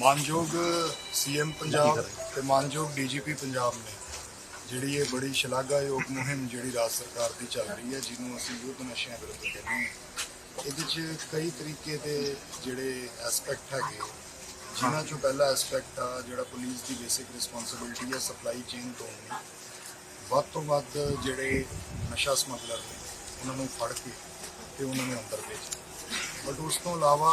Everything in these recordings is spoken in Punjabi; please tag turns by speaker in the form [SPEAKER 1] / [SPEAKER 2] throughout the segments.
[SPEAKER 1] ਮਾਨਯੋਗ ਸੀਐਮ ਪੰਜਾਬ ਤੇ ਮਾਨਯੋਗ ਡੀਜੀਪੀ ਪੰਜਾਬ ਨੇ ਜਿਹੜੀ ਇਹ ਬੜੀ ਸ਼ਲਾਘਾਯੋਗ ਮੁਹਿੰਮ ਜਿਹੜੀ ਰਾਜ ਸਰਕਾਰ ਦੀ ਚੱਲ ਰਹੀ ਹੈ ਜਿਹਨੂੰ ਅਸੀਂ ਯੁੱਧ ਨਸ਼ਿਆਂ ਵਿਰੁੱਧ ਕਹਿੰਦੇ ਹਾਂ ਇਹਦੇ 'ਚ ਕਈ ਤਰੀਕੇ ਦੇ ਜਿਹੜੇ ਐਸਪੈਕਟ ਹੈਗੇ। ਜਿਨ੍ਹਾਂ 'ਚੋਂ ਪਹਿਲਾ ਐਸਪੈਕਟ ਆ ਜਿਹੜਾ ਪੁਲਿਸ ਦੀ ਬੇਸਿਕ ਰਿਸਪੌਂਸਿਬਿਲਟੀ ਹੈ ਸਪਲਾਈ ਚੇਨ ਤੋਂ ਵੱਧ ਤੋਂ ਵੱਧ ਜਿਹੜੇ ਨਸ਼ਾ ਸਮਗਲਰ ਨੇ ਉਹਨਾਂ ਨੂੰ ਫੜ ਕੇ ਤੇ ਉਹਨਾਂ ਨੂੰ ਅੰਦਰ ਭੇਜ ਬਟ ਉਸ ਤੋਂ ਇਲਾਵਾ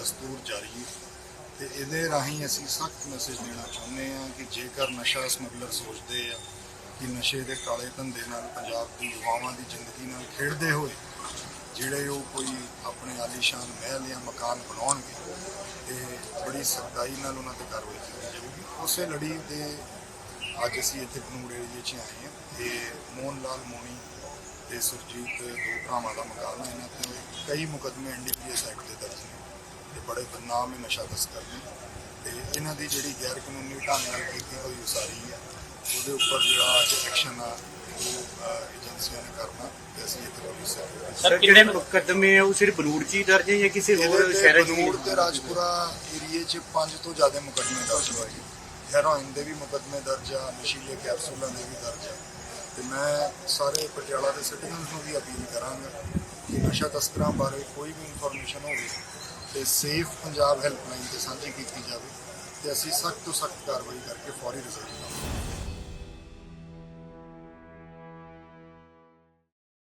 [SPEAKER 1] ਦਸਤੂਰ ਜਾਰੀ ਤੇ ਇਹਦੇ ਰਾਹੀਂ ਅਸੀਂ ਸਖਤ ਮੈਸੇਜ ਦੇਣਾ ਚਾਹੁੰਦੇ ਹਾਂ ਕਿ ਜੇਕਰ ਨਸ਼ਾ ਸਮਗਲਰ ਸੋਚਦੇ ਆ ਕਿ ਨਸ਼ੇ ਦੇ ਕਾਲੇ ਧੰਦੇ ਨਾਲ ਪੰਜਾਬ ਦੇ ਯੁਵਾਵਾਂ ਦੀ ਜ਼ਿੰਦਗੀ ਨਾਲ ਖੇਡਦੇ ਹੋਏ ਜਿਹੜੇ ਉਹ ਕੋਈ ਆਪਣੇ ਆਲੀਸ਼ਾਨ ਮਹਿਲ ਜਾਂ ਮਕਾਨ ਬਣਾਉਣਗੇ ਤੇ ਬੜੀ ਸਖਤਾਈ ਨਾਲ ਉਹਨਾਂ ਤੇ ਕਾਰਵਾਈ ਕੀਤੀ ਜਾਊਗੀ। ਉਸੇ ਲੜੀ ਦੇ ਅੱਜ ਅਸੀਂ ਇੱਥੇ ਪਨੂੜ ਏਰੀਏ 'ਚ ਆਏ ਹਾਂ ਤੇ ਮੋਹਨ ਲਾਲ ਮੋਣੀ ਤੇ ਸੁਰਜੀਤ, ਦੋ ਭਰਾਵਾਂ ਦਾ ਮੁਕਾਬਲਾ ਇਹਨਾਂ ਤੇ ਕਈ ਮੁਕਦਮੇ ਐਨਡੀਪੀਐਸ ਐਕਟ ਦੇ ਦਰਜ ਨੇ। ਤੇ ਬੜੇ ਬਦਨਾਮ ਇਹ ਨਸ਼ਾ ਤਸਕਰ ਨੇ। ਤੇ ਇਹਨਾਂ ਦੀ ਜਿਹੜੀ ਗੈਰ ਕਾਨੂੰਨੀ ਢੰਗ ਨਾਲ ਕੀਤੀ ਹੋਈ ਉਸਾਰੀ ਹੈ ਉਹਦੇ ਉੱਪਰ ਜਿਹੜਾ ਅੱਜ ਐਕਸ਼ਨ ਆ ਏਜੰਸੀਆਂ ਨੇ ਕਰਨਾ ਤੇ ਅਸੀਂ ਇੱਥੇ ਪੁਲਿਸ ਸਰ
[SPEAKER 2] ਸਰ ਜਿਹੜੇ ਮੁਕੱਦਮੇ ਆ ਉਹ ਸਿਰਫ ਬਲੂੜ ਚ ਹੀ ਦਰਜ ਹੈ ਜਾਂ ਕਿਸੇ ਹੋਰ ਸ਼ਹਿਰ ਚ
[SPEAKER 1] ਬਨੂੜ ਤੇ ਰਾਜਪੁਰਾ ਏਰੀਏ 'ਚ ਪੰਜ ਤੋਂ ਜ਼ਿਆਦਾ ਮੁਕੱਦਮੇ ਦਰਜ ਹੋਏ ਹੈਰੋਇਨ ਦੇ ਵੀ ਮੁਕੱਦਮੇ ਦਰਜ ਆ ਨਸ਼ੀਲੇ ਕੈਪਸੂਲਾਂ ਦੇ ਵੀ ਦਰਜ ਆ। ਤੇ ਮੈਂ ਸਾਰੇ ਪਟਿਆਲਾ ਦੇ ਸਿਟੀਜ਼ਨਸ ਨੂੰ ਵੀ ਅਪੀਲ ਕਰਾਂਗਾ ਕਿ ਨਸ਼ਾ ਤਸਕਰਾਂ ਬਾਰੇ ਕੋਈ ਵੀ ਇਨਫੋਰਮੇਸ਼ਨ ਹੋਵੇ ਤੇ ਸੇਫ ਪੰਜਾਬ ਹੈਲਪਲਾਈਨ ਤੇ ਸਾਂਝੀ ਕੀਤੀ ਜਾਵੇ ਤੇ ਅਸੀਂ ਸਖਤ ਤੋਂ ਸਖਤ ਕਾਰਵਾਈ ਕਰਕੇ ਫੌਰੀ ਰਿਜ਼ਲਟ ਪਾਵਾਂਗੇ